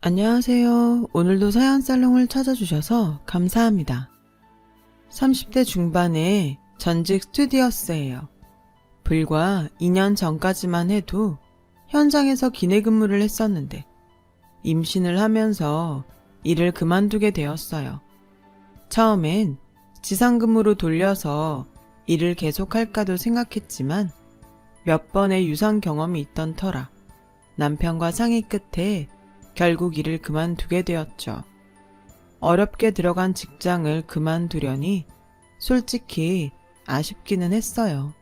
안녕하세요. 오늘도 서양살롱을 찾아주셔서 감사합니다. 30대 중반의 전직 스튜디오스예요. 불과 2년 전까지만 해도 현장에서 기내 근무를 했었는데 임신을 하면서 일을 그만두게 되었어요. 처음엔 지상 근무로 돌려서 일을 계속할까도 생각했지만 몇 번의 유산 경험이 있던 터라 남편과 상의 끝에 결국 일을 그만두게 되었죠. 어렵게 들어간 직장을 그만두려니 솔직히 아쉽기는 했어요.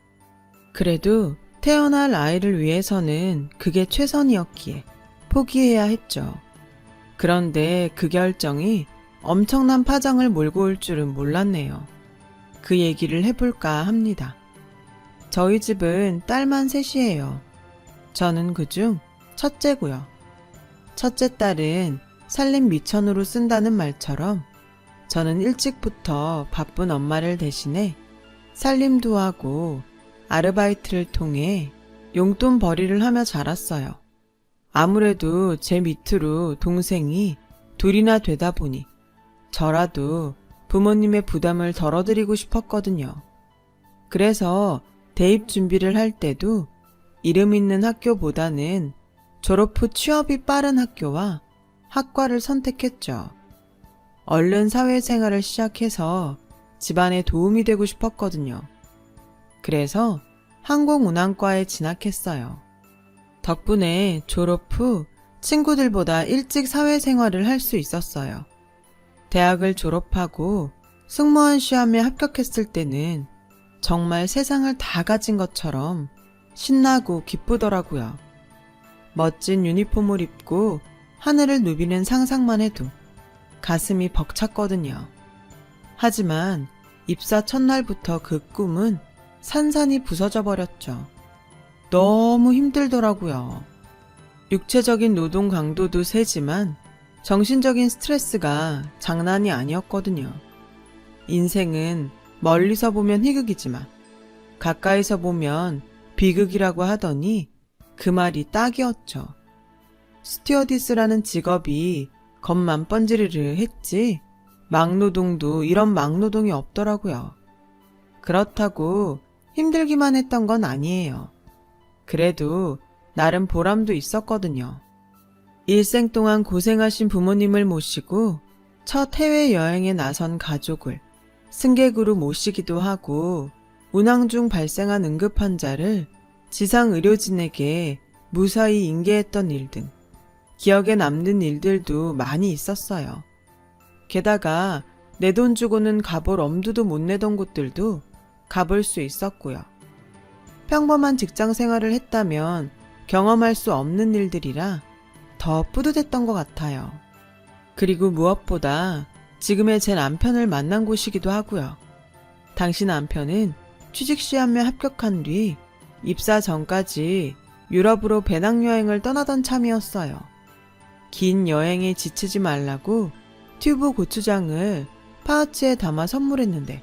그래도 태어날 아이를 위해서는 그게 최선이었기에 포기해야 했죠. 그런데 그 결정이 엄청난 파장을 몰고 올 줄은 몰랐네요. 그 얘기를 해볼까 합니다. 저희 집은 딸만 셋이에요. 저는 그중 첫째고요. 첫째 딸은 살림 미천으로 쓴다는 말처럼 저는 일찍부터 바쁜 엄마를 대신해 살림도 하고 아르바이트를 통해 용돈 벌이를 하며 자랐어요. 아무래도 제 밑으로 동생이 둘이나 되다 보니 저라도 부모님의 부담을 덜어드리고 싶었거든요. 그래서 대입 준비를 할 때도 이름 있는 학교보다는 졸업 후 취업이 빠른 학교와 학과를 선택했죠. 얼른 사회생활을 시작해서 집안에 도움이 되고 싶었거든요. 그래서 항공운항과에 진학했어요. 덕분에 졸업 후 친구들보다 일찍 사회생활을 할 수 있었어요. 대학을 졸업하고 승무원 시험에 합격했을 때는 정말 세상을 다 가진 것처럼 신나고 기쁘더라고요. 멋진 유니폼을 입고 하늘을 누비는 상상만 해도 가슴이 벅찼거든요. 하지만 입사 첫날부터 그 꿈은 산산이 부서져 버렸죠. 너무 힘들더라고요. 육체적인 노동 강도도 세지만 정신적인 스트레스가 장난이 아니었거든요. 인생은 멀리서 보면 희극이지만 가까이서 보면 비극이라고 하더니 그 말이 딱이었죠. 스튜어디스라는 직업이 겉만 번지르르 했지 막노동도 이런 막노동이 없더라고요. 그렇다고 힘들기만 했던 건 아니에요. 그래도 나름 보람도 있었거든요. 일생 동안 고생하신 부모님을 모시고 첫 해외 여행에 나선 가족을 승객으로 모시기도 하고 운항 중 발생한 응급 환자를 지상 의료진에게 무사히 인계했던 일 등 기억에 남는 일들도 많이 있었어요. 게다가 내 돈 주고는 가볼 엄두도 못 내던 곳들도 가볼 수 있었고요. 평범한 직장 생활을 했다면 경험할 수 없는 일들이라 더 뿌듯했던 것 같아요. 그리고 무엇보다 지금의 제 남편을 만난 곳이기도 하고요. 당신 남편은 취직 시험에 합격한 뒤 입사 전까지 유럽으로 배낭여행을 떠나던 참이었어요. 긴 여행에 지치지 말라고 튜브 고추장을 파우치에 담아 선물했는데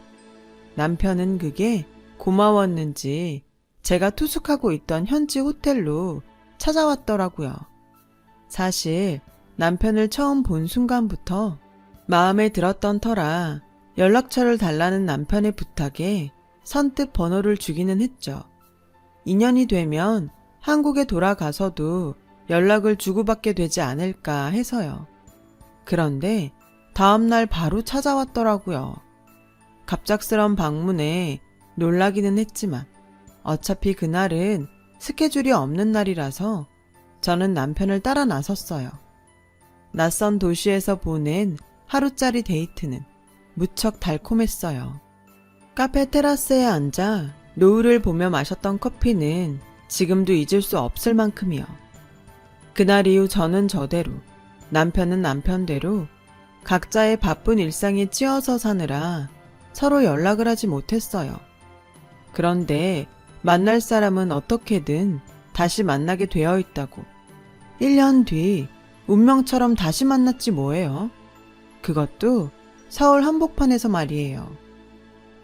남편은 그게 고마웠는지 제가 투숙하고 있던 현지 호텔로 찾아왔더라고요. 사실 남편을 처음 본 순간부터 마음에 들었던 터라 연락처를 달라는 남편의 부탁에 선뜻 번호를 주기는 했죠. 인연이 되면 한국에 돌아가서도 연락을 주고받게 되지 않을까 해서요. 그런데 다음날 바로 찾아왔더라고요. 갑작스런 방문에 놀라기는 했지만 어차피 그날은 스케줄이 없는 날이라서 저는 남편을 따라 나섰어요. 낯선 도시에서 보낸 하루짜리 데이트는 무척 달콤했어요. 카페 테라스에 앉아 노을을 보며 마셨던 커피는 지금도 잊을 수 없을 만큼이요. 그날 이후 저는 저대로, 남편은 남편대로 각자의 바쁜 일상에 찌어서 사느라 서로 연락을 하지 못했어요. 그런데 만날 사람은 어떻게든 다시 만나게 되어 있다고. 1년 뒤 운명처럼 다시 만났지 뭐예요. 그것도 서울 한복판에서 말이에요.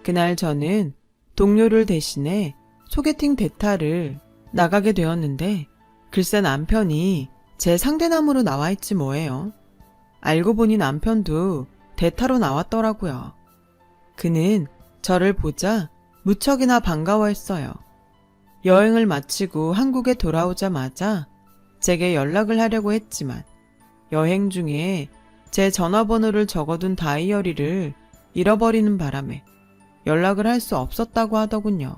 그날 저는 동료를 대신해 소개팅 대타를 나가게 되었는데 글쎄 남편이 제 상대남으로 나와 있지 뭐예요. 알고 보니 남편도 대타로 나왔더라고요. 그는 저를 보자 무척이나 반가워했어요. 여행을 마치고 한국에 돌아오자마자 제게 연락을 하려고 했지만 여행 중에 제 전화번호를 적어둔 다이어리를 잃어버리는 바람에 연락을 할 수 없었다고 하더군요.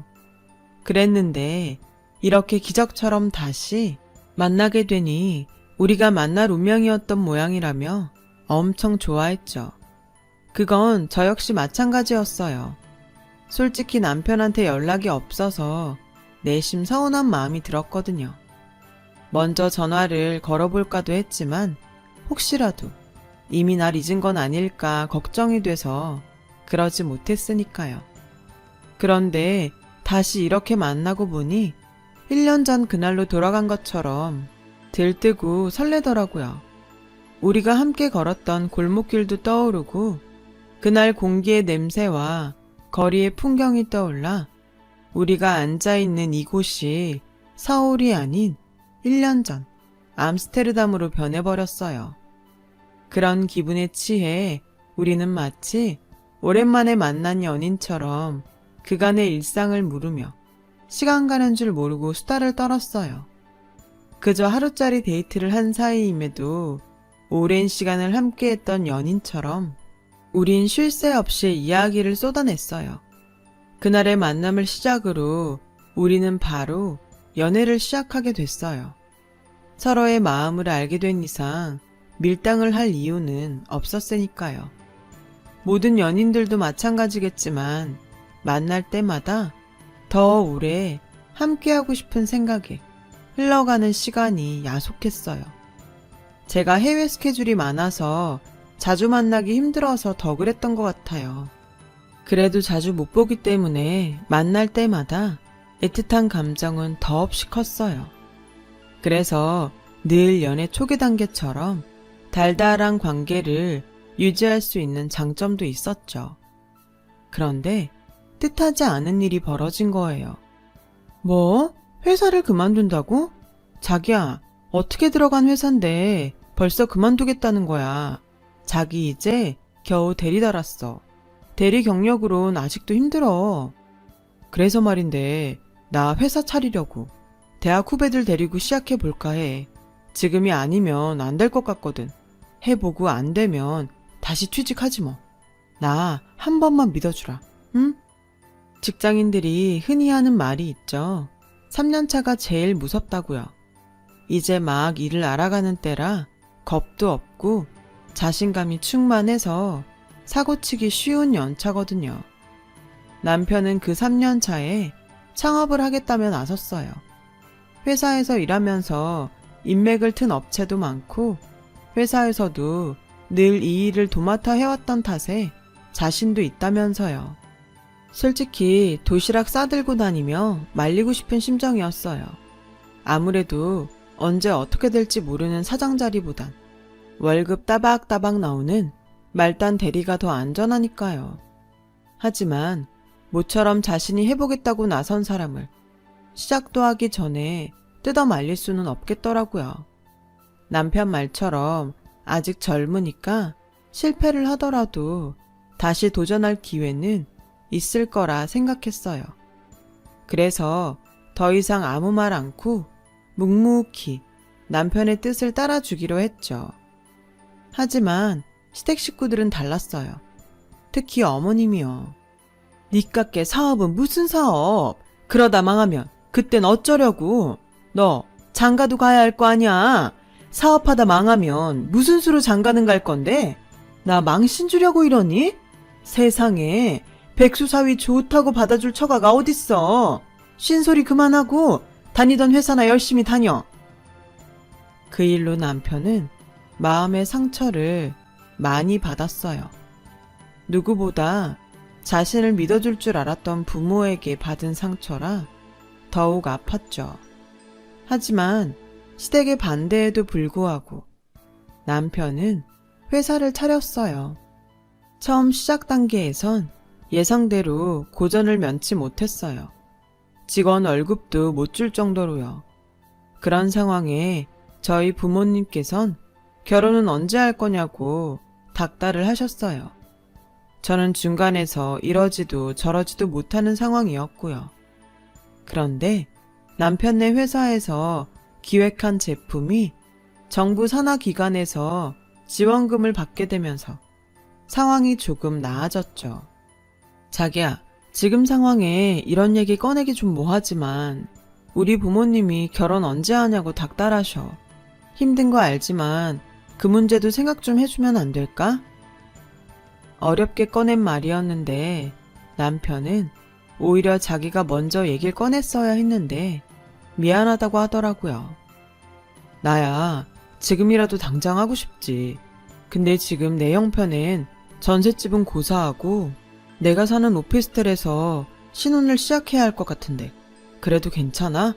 그랬는데 이렇게 기적처럼 다시 만나게 되니 우리가 만날 운명이었던 모양이라며 엄청 좋아했죠. 그건 저 역시 마찬가지였어요. 솔직히 남편한테 연락이 없어서 내심 서운한 마음이 들었거든요. 먼저 전화를 걸어볼까도 했지만 혹시라도 이미 날 잊은 건 아닐까 걱정이 돼서 그러지 못했으니까요. 그런데 다시 이렇게 만나고 보니 1년 전 그날로 돌아간 것처럼 들뜨고 설레더라고요. 우리가 함께 걸었던 골목길도 떠오르고 그날 공기의 냄새와 거리의 풍경이 떠올라 우리가 앉아있는 이곳이 서울이 아닌 1년 전 암스테르담으로 변해버렸어요. 그런 기분에 취해 우리는 마치 오랜만에 만난 연인처럼 그간의 일상을 물으며 시간 가는 줄 모르고 수다를 떨었어요. 그저 하루짜리 데이트를 한 사이임에도 오랜 시간을 함께했던 연인처럼 우린 쉴 새 없이 이야기를 쏟아냈어요. 그날의 만남을 시작으로 우리는 바로 연애를 시작하게 됐어요. 서로의 마음을 알게 된 이상 밀당을 할 이유는 없었으니까요. 모든 연인들도 마찬가지겠지만 만날 때마다 더 오래 함께하고 싶은 생각에 흘러가는 시간이 야속했어요. 제가 해외 스케줄이 많아서 자주 만나기 힘들어서 더 그랬던 것 같아요. 그래도 자주 못 보기 때문에 만날 때마다 애틋한 감정은 더없이 컸어요. 그래서 늘 연애 초기 단계처럼 달달한 관계를 유지할 수 있는 장점도 있었죠. 그런데 뜻하지 않은 일이 벌어진 거예요. 뭐? 회사를 그만둔다고? 자기야, 어떻게 들어간 회사인데 벌써 그만두겠다는 거야. 자기 이제 겨우 대리 달았어. 대리 경력으론 아직도 힘들어. 그래서 말인데, 나 회사 차리려고. 대학 후배들 데리고 시작해 볼까 해. 지금이 아니면 안 될 것 같거든. 해보고 안 되면 다시 취직하지 뭐. 나 한 번만 믿어주라. 응? 직장인들이 흔히 하는 말이 있죠. 3년차가 제일 무섭다고요. 이제 막 일을 알아가는 때라 겁도 없고 자신감이 충만해서 사고치기 쉬운 연차거든요. 남편은 그 3년 차에 창업을 하겠다며 나섰어요. 회사에서 일하면서 인맥을 튼 업체도 많고 회사에서도 늘 이 일을 도맡아 해왔던 탓에 자신도 있다면서요. 솔직히 도시락 싸들고 다니며 말리고 싶은 심정이었어요. 아무래도 언제 어떻게 될지 모르는 사장 자리보단 월급 따박따박 나오는 말단 대리가 더 안전하니까요. 하지만 모처럼 자신이 해보겠다고 나선 사람을 시작도 하기 전에 뜯어 말릴 수는 없겠더라고요. 남편 말처럼 아직 젊으니까 실패를 하더라도 다시 도전할 기회는 있을 거라 생각했어요. 그래서 더 이상 아무 말 않고 묵묵히 남편의 뜻을 따라주기로 했죠. 하지만 시댁 식구들은 달랐어요. 특히 어머님이요. 니깎게 사업은 무슨 사업? 그러다 망하면 그땐 어쩌려고? 너 장가도 가야 할 거 아니야? 사업하다 망하면 무슨 수로 장가는 갈 건데? 나 망신 주려고 이러니? 세상에 백수사위 좋다고 받아줄 처가가 어딨어. 쉰소리 그만하고 다니던 회사나 열심히 다녀. 그 일로 남편은 마음의 상처를 많이 받았어요. 누구보다 자신을 믿어줄 줄 알았던 부모에게 받은 상처라 더욱 아팠죠. 하지만 시댁의 반대에도 불구하고 남편은 회사를 차렸어요. 처음 시작 단계에선 예상대로 고전을 면치 못했어요. 직원 월급도 못 줄 정도로요. 그런 상황에 저희 부모님께선 결혼은 언제 할 거냐고 닥달을 하셨어요. 저는 중간에서 이러지도 저러지도 못하는 상황이었고요. 그런데 남편네 회사에서 기획한 제품이 정부 산하 기관에서 지원금을 받게 되면서 상황이 조금 나아졌죠. 자기야, 지금 상황에 이런 얘기 꺼내기 좀 뭐하지만 우리 부모님이 결혼 언제 하냐고 닥달하셔. 힘든 거 알지만 그 문제도 생각 좀 해주면 안 될까? 어렵게 꺼낸 말이었는데 남편은 오히려 자기가 먼저 얘기를 꺼냈어야 했는데 미안하다고 하더라고요. 나야 지금이라도 당장 하고 싶지. 근데 지금 내 형편엔 전셋집은 고사하고 내가 사는 오피스텔에서 신혼을 시작해야 할 것 같은데 그래도 괜찮아?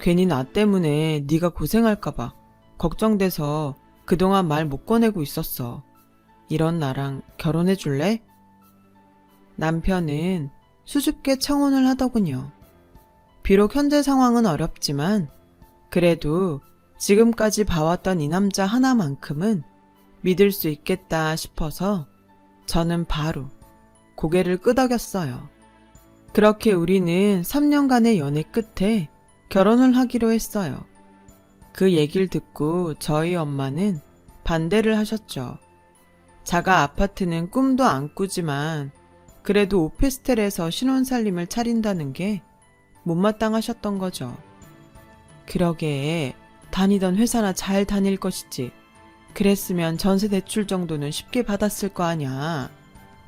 괜히 나 때문에 네가 고생할까봐 걱정돼서 그동안 말 못 꺼내고 있었어. 이런 나랑 결혼해 줄래? 남편은 수줍게 청혼을 하더군요. 비록 현재 상황은 어렵지만 그래도 지금까지 봐왔던 이 남자 하나만큼은 믿을 수 있겠다 싶어서 저는 바로 고개를 끄덕였어요. 그렇게 우리는 3년간의 연애 끝에 결혼을 하기로 했어요. 그 얘기를 듣고 저희 엄마는 반대를 하셨죠. 자가 아파트는 꿈도 안 꾸지만 그래도 오피스텔에서 신혼 살림을 차린다는 게 못마땅하셨던 거죠. 그러게 다니던 회사나 잘 다닐 것이지. 그랬으면 전세 대출 정도는 쉽게 받았을 거 아냐.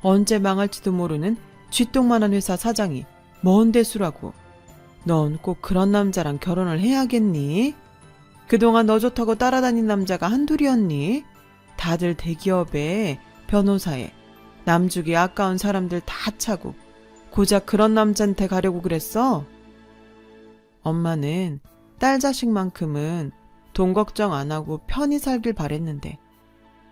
언제 망할지도 모르는 쥐똥만한 회사 사장이 뭔 대수라고. 넌 꼭 그런 남자랑 결혼을 해야겠니? 그동안 너 좋다고 따라다닌 남자가 한둘이었니? 다들 대기업에 변호사에 남주기 아까운 사람들 다 차고 고작 그런 남자한테 가려고 그랬어? 엄마는 딸 자식만큼은 돈 걱정 안 하고 편히 살길 바랬는데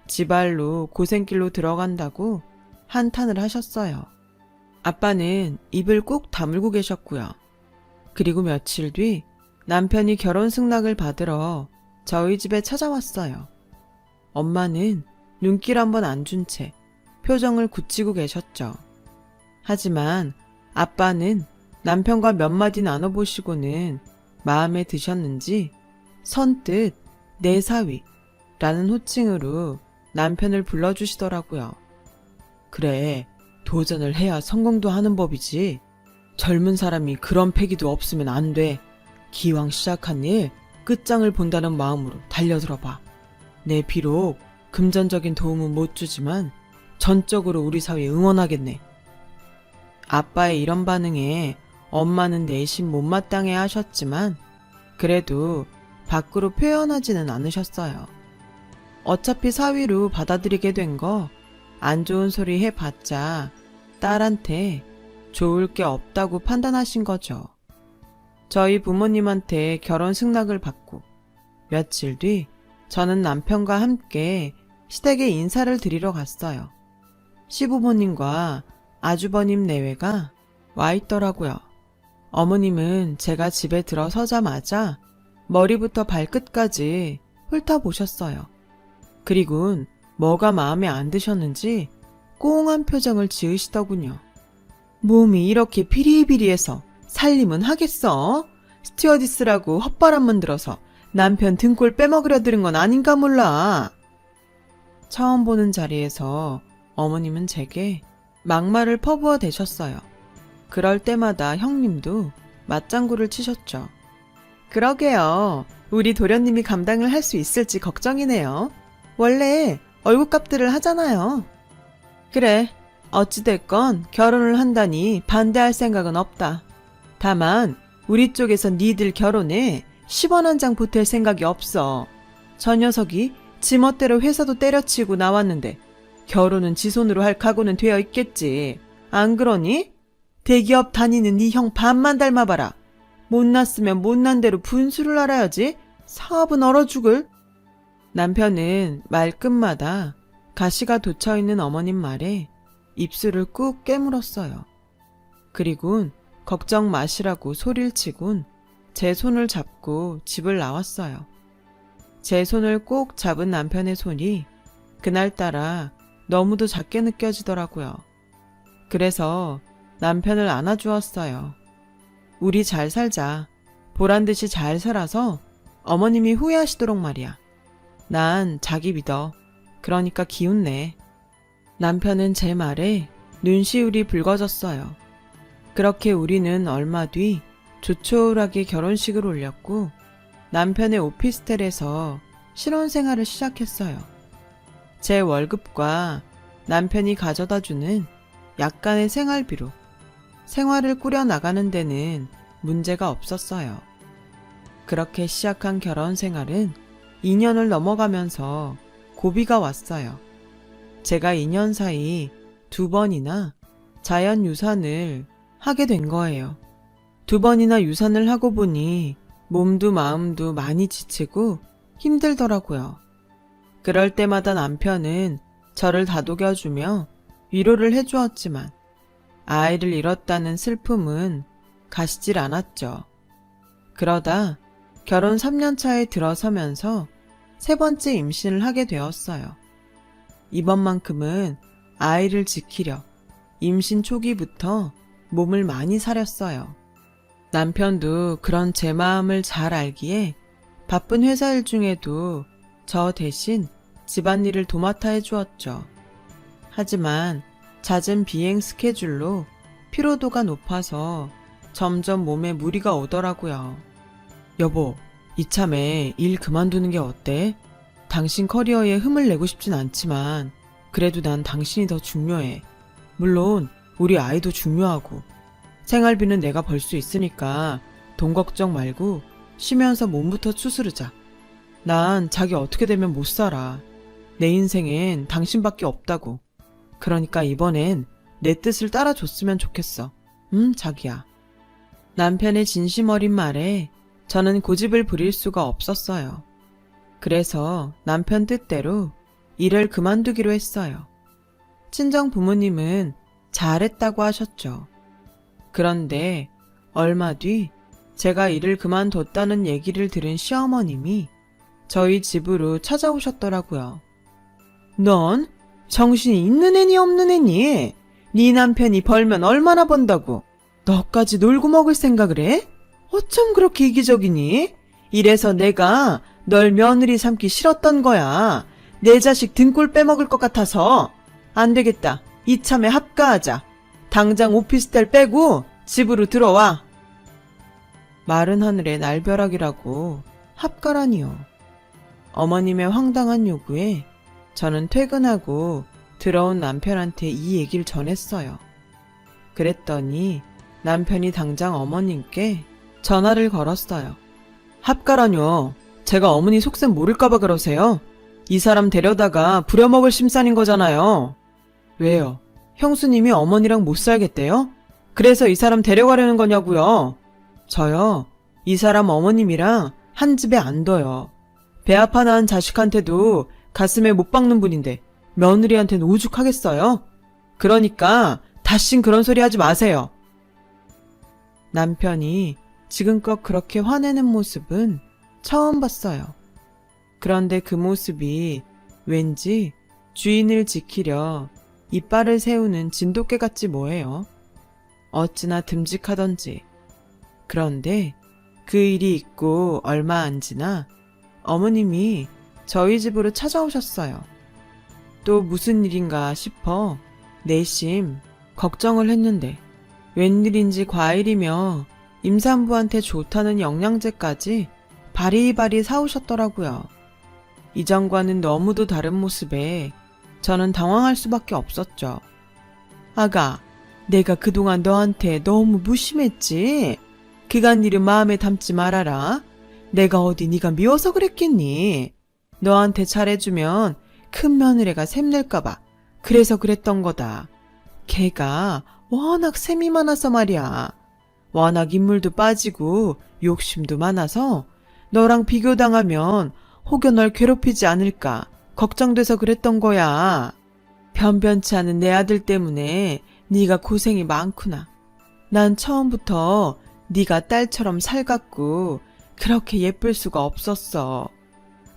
지발로 고생길로 들어간다고 한탄을 하셨어요. 아빠는 입을 꾹 다물고 계셨고요. 그리고 며칠 뒤 남편이 결혼 승낙을 받으러 저희 집에 찾아왔어요. 엄마는 눈길 한번 안 준 채 표정을 굳히고 계셨죠. 하지만 아빠는 남편과 몇 마디 나눠보시고는 마음에 드셨는지 선뜻 내 사위라는 호칭으로 남편을 불러주시더라고요. 그래, 도전을 해야 성공도 하는 법이지. 젊은 사람이 그런 패기도 없으면 안 돼. 기왕 시작한 일 끝장을 본다는 마음으로 달려들어봐. 내 비록 금전적인 도움은 못 주지만 전적으로 우리 사회 응원하겠네. 아빠의 이런 반응에 엄마는 내심 못마땅해 하셨지만 그래도 밖으로 표현하지는 않으셨어요. 어차피 사위로 받아들이게 된 거 안 좋은 소리 해봤자 딸한테 좋을 게 없다고 판단하신 거죠. 저희 부모님한테 결혼 승낙을 받고 며칠 뒤 저는 남편과 함께 시댁에 인사를 드리러 갔어요. 시부모님과 아주버님 내외가 와 있더라고요. 어머님은 제가 집에 들어서자마자 머리부터 발끝까지 훑어보셨어요. 그리곤 뭐가 마음에 안 드셨는지 꽁한 표정을 지으시더군요. 몸이 이렇게 비리비리해서 살림은 하겠어? 스튜어디스라고 헛바람만 들어서 남편 등골 빼먹으려 들은 건 아닌가 몰라. 처음 보는 자리에서 어머님은 제게 막말을 퍼부어 대셨어요. 그럴 때마다 형님도 맞장구를 치셨죠. 그러게요. 우리 도련님이 감당을 할 수 있을지 걱정이네요. 원래 얼굴값들을 하잖아요. 그래. 어찌됐건 결혼을 한다니 반대할 생각은 없다. 다만 우리 쪽에서 니들 결혼에 10원 한 장 보탤 생각이 없어. 저 녀석이 지멋대로 회사도 때려치고 나왔는데 결혼은 지 손으로 할 각오는 되어 있겠지. 안 그러니? 대기업 다니는 네 형 반만 닮아봐라. 못났으면 못난 대로 분수를 알아야지. 사업은 얼어 죽을. 남편은 말끝마다 가시가 돋쳐 있는 어머님 말에 입술을 꾹 깨물었어요. 그리곤 걱정 마시라고 소리를 치곤 제 손을 잡고 집을 나왔어요. 제 손을 꼭 잡은 남편의 손이 그날따라 너무도 작게 느껴지더라고요. 그래서 남편을 안아주었어요. 우리 잘 살자. 보란 듯이 잘 살아서 어머님이 후회하시도록 말이야. 난 자기 믿어. 그러니까 기운내. 남편은 제 말에 눈시울이 붉어졌어요. 그렇게 우리는 얼마 뒤 조촐하게 결혼식을 올렸고 남편의 오피스텔에서 신혼 생활을 시작했어요. 제 월급과 남편이 가져다 주는 약간의 생활비로 생활을 꾸려 나가는 데는 문제가 없었어요. 그렇게 시작한 결혼 생활은 2년을 넘어가면서 고비가 왔어요. 제가 2년 사이 두 번이나 자연 유산을 하게 된 거예요. 두 번이나 유산을 하고 보니 몸도 마음도 많이 지치고 힘들더라고요. 그럴 때마다 남편은 저를 다독여주며 위로를 해주었지만 아이를 잃었다는 슬픔은 가시질 않았죠. 그러다 결혼 3년 차에 들어서면서 세 번째 임신을 하게 되었어요. 이번만큼은 아이를 지키려 임신 초기부터 몸을 많이 사렸어요. 남편도 그런 제 마음을 잘 알기에 바쁜 회사 일 중에도 저 대신 집안일을 도맡아 해주었죠. 하지만 잦은 비행 스케줄로 피로도가 높아서 점점 몸에 무리가 오더라고요. 여보, 이참에 일 그만두는 게 어때? 당신 커리어에 흠을 내고 싶진 않지만 그래도 난 당신이 더 중요해. 물론 우리 아이도 중요하고 생활비는 내가 벌 수 있으니까 돈 걱정 말고 쉬면서 몸부터 추스르자. 난 자기 어떻게 되면 못 살아. 내 인생엔 당신밖에 없다고. 그러니까 이번엔 내 뜻을 따라줬으면 좋겠어. 응, 자기야. 남편의 진심 어린 말에 저는 고집을 부릴 수가 없었어요. 그래서 남편 뜻대로 일을 그만두기로 했어요. 친정 부모님은 잘했다고 하셨죠. 그런데 얼마 뒤 제가 일을 그만뒀다는 얘기를 들은 시어머님이 저희 집으로 찾아오셨더라고요. 넌 정신이 있는 애니 없는 애니? 네 남편이 벌면 얼마나 번다고? 너까지 놀고 먹을 생각을 해? 어쩜 그렇게 이기적이니? 이래서 내가 널 며느리 삼기 싫었던 거야. 내 자식 등골 빼먹을 것 같아서. 안 되겠다. 이참에 합가하자. 당장 오피스텔 빼고 집으로 들어와. 마른 하늘에 날벼락이라고 합가라니요. 어머님의 황당한 요구에 저는 퇴근하고 들어온 남편한테 이 얘기를 전했어요. 그랬더니 남편이 당장 어머님께 전화를 걸었어요. 합가라뇨. 제가 어머니 속셈 모를까봐 그러세요? 이 사람 데려다가 부려먹을 심산인 거잖아요. 왜요? 형수님이 어머니랑 못 살겠대요? 그래서 이 사람 데려가려는 거냐고요? 저요. 이 사람 어머님이랑 한 집에 안 둬요. 배 아파 낳은 자식한테도 가슴에 못 박는 분인데 며느리한테는 오죽하겠어요? 그러니까 다신 그런 소리 하지 마세요. 남편이 지금껏 그렇게 화내는 모습은 처음 봤어요. 그런데 그 모습이 왠지 주인을 지키려 이빨을 세우는 진돗개 같지 뭐예요. 어찌나 듬직하던지. 그런데 그 일이 있고 얼마 안 지나 어머님이 저희 집으로 찾아오셨어요. 또 무슨 일인가 싶어 내심 걱정을 했는데 웬일인지 과일이며 임산부한테 좋다는 영양제까지 바리바리 사오셨더라고요. 이전과는 너무도 다른 모습에 저는 당황할 수밖에 없었죠. 아가, 내가 그동안 너한테 너무 무심했지? 그간 일은 마음에 담지 말아라. 내가 어디 네가 미워서 그랬겠니? 너한테 잘해주면 큰 며느리가 샘낼까봐 그래서 그랬던 거다. 걔가 워낙 셈이 많아서 말이야. 워낙 인물도 빠지고 욕심도 많아서 너랑 비교당하면 혹여 널 괴롭히지 않을까 걱정돼서 그랬던 거야. 변변치 않은 내 아들 때문에 네가 고생이 많구나. 난 처음부터 네가 딸처럼 살갑고 그렇게 예쁠 수가 없었어.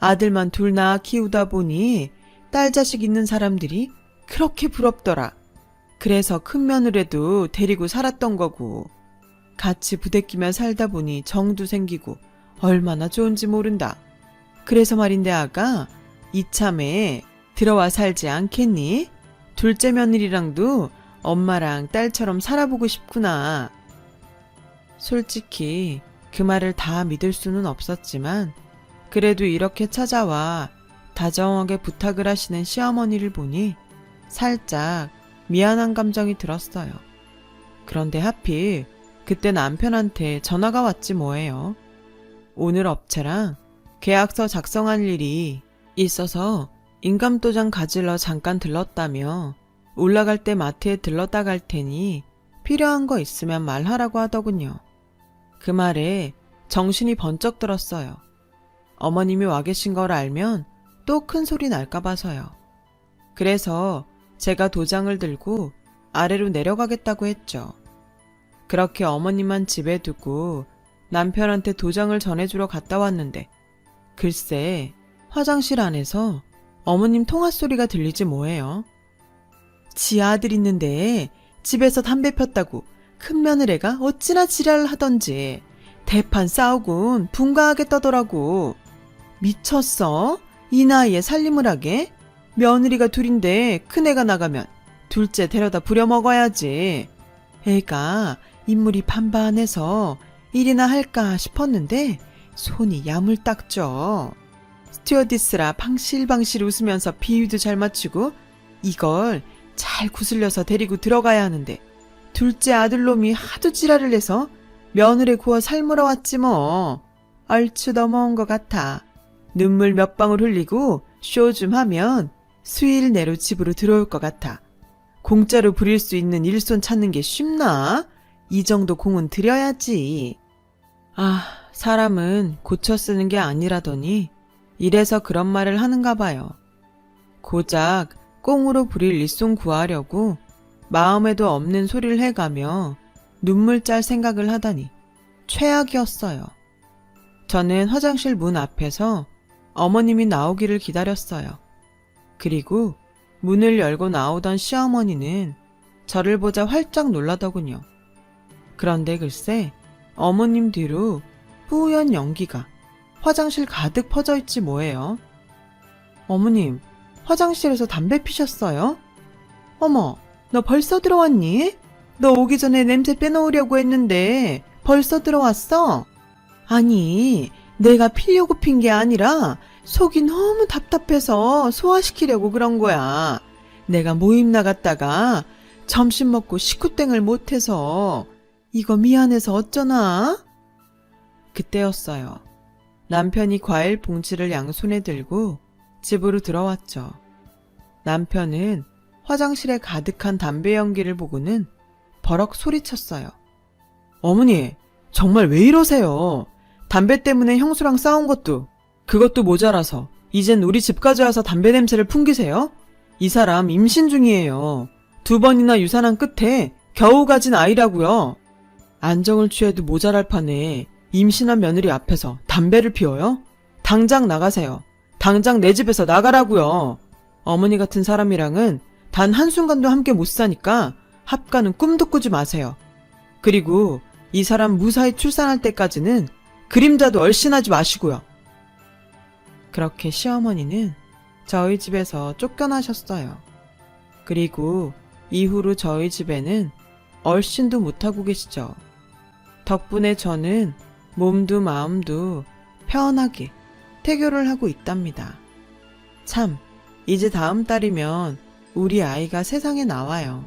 아들만 둘 낳아 키우다 보니 딸 자식 있는 사람들이 그렇게 부럽더라. 그래서 큰 며느리도 데리고 살았던 거고. 같이 부대끼며 살다 보니 정도 생기고 얼마나 좋은지 모른다. 그래서 말인데 아가, 이참에 들어와 살지 않겠니? 둘째 며느리랑도 엄마랑 딸처럼 살아보고 싶구나. 솔직히 그 말을 다 믿을 수는 없었지만 그래도 이렇게 찾아와 다정하게 부탁을 하시는 시어머니를 보니 살짝 미안한 감정이 들었어요. 그런데 하필 그때 남편한테 전화가 왔지 뭐예요. 오늘 업체랑 계약서 작성할 일이 있어서 인감도장 가질러 잠깐 들렀다며 올라갈 때 마트에 들렀다 갈 테니 필요한 거 있으면 말하라고 하더군요. 그 말에 정신이 번쩍 들었어요. 어머님이 와 계신 걸 알면 또 큰 소리 날까 봐서요. 그래서 제가 도장을 들고 아래로 내려가겠다고 했죠. 그렇게 어머님만 집에 두고 남편한테 도장을 전해주러 갔다 왔는데 글쎄 화장실 안에서 어머님 통화 소리가 들리지 뭐예요. 지 아들 있는데 집에서 담배 폈다고 큰 며느리가 어찌나 지랄을 하던지 대판 싸우곤 분가하게 떠더라고. 미쳤어? 이 나이에 살림을 하게? 며느리가 둘인데 큰애가 나가면 둘째 데려다 부려먹어야지. 애가 인물이 반반해서 일이나 할까 싶었는데 손이 야물딱져. 스튜어디스라 방실방실 웃으면서 비위도 잘 맞추고 이걸 잘 구슬려서 데리고 들어가야 하는데 둘째 아들놈이 하도 지랄을 해서 며느리 구워 삶으러 왔지 뭐. 얼추 넘어온 것 같아. 눈물 몇 방울 흘리고 쇼 좀 하면 수일 내로 집으로 들어올 것 같아. 공짜로 부릴 수 있는 일손 찾는 게 쉽나? 이 정도 공은 들여야지. 아, 사람은 고쳐 쓰는 게 아니라더니 이래서 그런 말을 하는가 봐요. 고작 꽁으로 부릴 일손 구하려고 마음에도 없는 소리를 해가며 눈물 짤 생각을 하다니 최악이었어요. 저는 화장실 문 앞에서 어머님이 나오기를 기다렸어요. 그리고 문을 열고 나오던 시어머니는 저를 보자 활짝 놀라더군요. 그런데 글쎄 어머님 뒤로 뿌연 연기가 화장실 가득 퍼져 있지 뭐예요. 어머님, 화장실에서 담배 피셨어요? 어머, 너 벌써 들어왔니? 너 오기 전에 냄새 빼놓으려고 했는데 벌써 들어왔어? 아니, 내가 피려고 핀 게 아니라 속이 너무 답답해서 소화시키려고 그런 거야. 내가 모임 나갔다가 점심 먹고 식구땡을 못해서 이거 미안해서 어쩌나? 그때였어요. 남편이 과일 봉지를 양손에 들고 집으로 들어왔죠. 남편은 화장실에 가득한 담배 연기를 보고는 버럭 소리쳤어요. 어머니, 정말 왜 이러세요? 담배 때문에 형수랑 싸운 것도, 그것도 모자라서, 이젠 우리 집까지 와서 담배 냄새를 풍기세요? 이 사람 임신 중이에요. 두 번이나 유산한 끝에 겨우 가진 아이라고요. 안정을 취해도 모자랄 판에 임신한 며느리 앞에서 담배를 피워요? 당장 나가세요. 당장 내 집에서 나가라고요. 어머니 같은 사람이랑은 단 한순간도 함께 못 사니까 합가는 꿈도 꾸지 마세요. 그리고 이 사람 무사히 출산할 때까지는 그림자도 얼씬하지 마시고요. 그렇게 시어머니는 저희 집에서 쫓겨나셨어요. 그리고 이후로 저희 집에는 얼씬도 못하고 계시죠. 덕분에 저는 몸도 마음도 편하게 태교를 하고 있답니다. 참, 이제 다음 달이면 우리 아이가 세상에 나와요.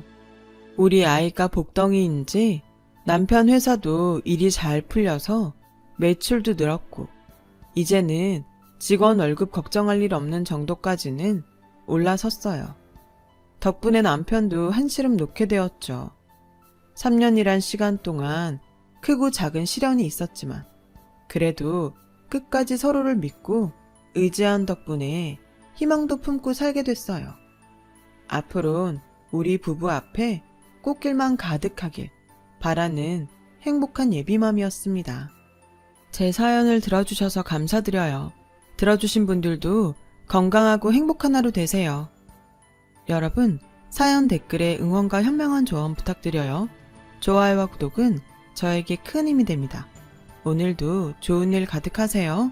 우리 아이가 복덩이인지 남편 회사도 일이 잘 풀려서 매출도 늘었고, 이제는 직원 월급 걱정할 일 없는 정도까지는 올라섰어요. 덕분에 남편도 한시름 놓게 되었죠. 3년이란 시간 동안 크고 작은 시련이 있었지만, 그래도 끝까지 서로를 믿고 의지한 덕분에 희망도 품고 살게 됐어요. 앞으론 우리 부부 앞에 꽃길만 가득하길 바라는 행복한 예비맘이었습니다. 제 사연을 들어주셔서 감사드려요. 들어주신 분들도 건강하고 행복한 하루 되세요. 여러분, 사연 댓글에 응원과 현명한 조언 부탁드려요. 좋아요와 구독은 저에게 큰 힘이 됩니다. 오늘도 좋은 일 가득하세요.